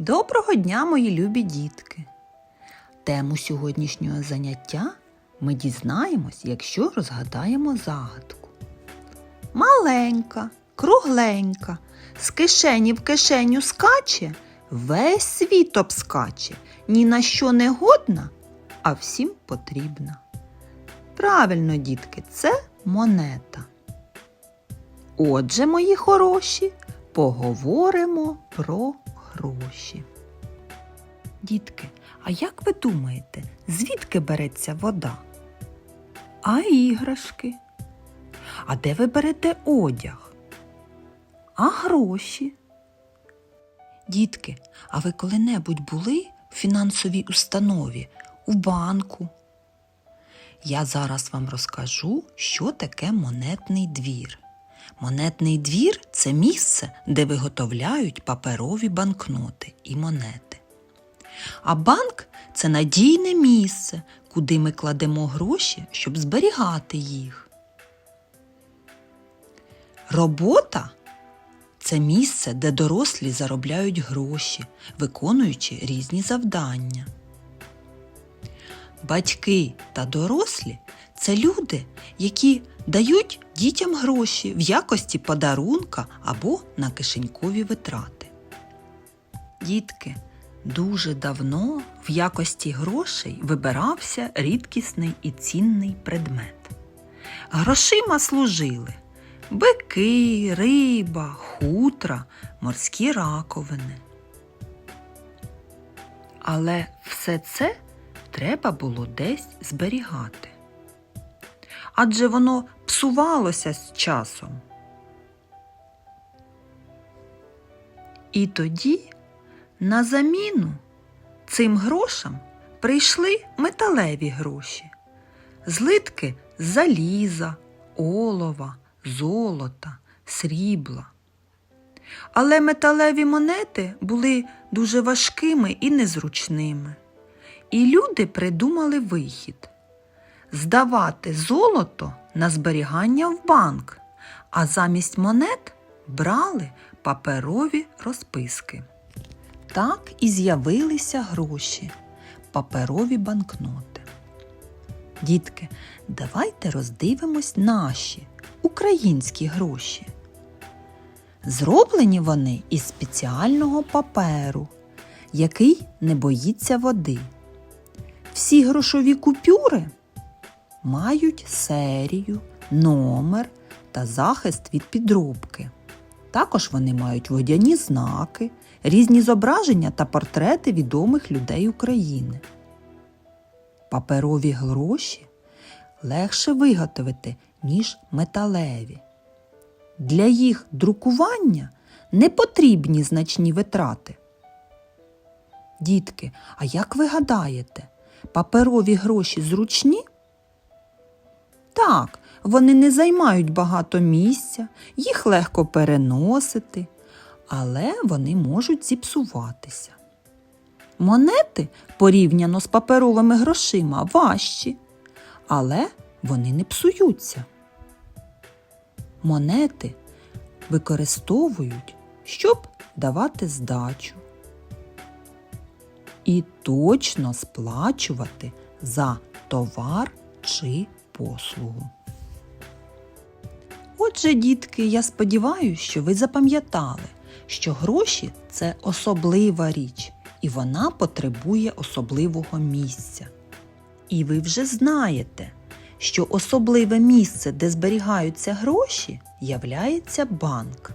Доброго дня, мої любі дітки! Тему сьогоднішнього заняття ми дізнаємось, якщо розгадаємо загадку. Маленька, кругленька, з кишені в кишеню скаче, весь світ обскаче, ні на що не годна, а всім потрібна. Правильно, дітки, це монета. Отже, мої хороші, поговоримо про гроші. Дітки, а як ви думаєте, звідки береться вода? А іграшки? А де ви берете одяг? А гроші? Дітки, а ви коли-небудь були в фінансовій установі, у банку? Я зараз вам розкажу, що таке монетний двір. Монетний двір це місце, де виготовляють паперові банкноти і монети. А банк це надійне місце, куди ми кладемо гроші, щоб зберігати їх. Робота це місце, де дорослі заробляють гроші, виконуючи різні завдання. Батьки та дорослі це люди, які дають дітям гроші в якості подарунка або на кишенькові витрати. Дітки, дуже давно в якості грошей вибирався рідкісний і цінний предмет. Грошима служили бики, риба, хутра, морські раковини. Але все це треба було десь зберігати. Адже воно псувалося з часом. І тоді на заміну цим грошам прийшли металеві гроші, злитки заліза, олова, золота, срібла. Але металеві монети були дуже важкими і незручними. І люди придумали вихід здавати золото на зберігання в банк, а замість монет брали паперові розписки. Так і з'явилися гроші, паперові банкноти. Дітки, давайте роздивимось наші українські гроші. Зроблені вони із спеціального паперу, який не боїться води. Всі грошові купюри мають серію, номер та захист від підробки. Також вони мають водяні знаки, різні зображення та портрети відомих людей України. Паперові гроші легше виготовити, ніж металеві. Для їх друкування не потрібні значні витрати. Дітки, а як ви гадаєте, паперові гроші зручні? Вони не займають багато місця, їх легко переносити, але вони можуть зіпсуватися. Монети порівняно з паперовими грошима важчі, але вони не псуються. Монети використовують, щоб давати здачу і точно сплачувати за товар чи послугу. Отже, дітки, я сподіваюся, що ви запам'ятали, що гроші це особлива річ, і вона потребує особливого місця. І ви вже знаєте, що особливе місце, де зберігаються гроші, являється банк.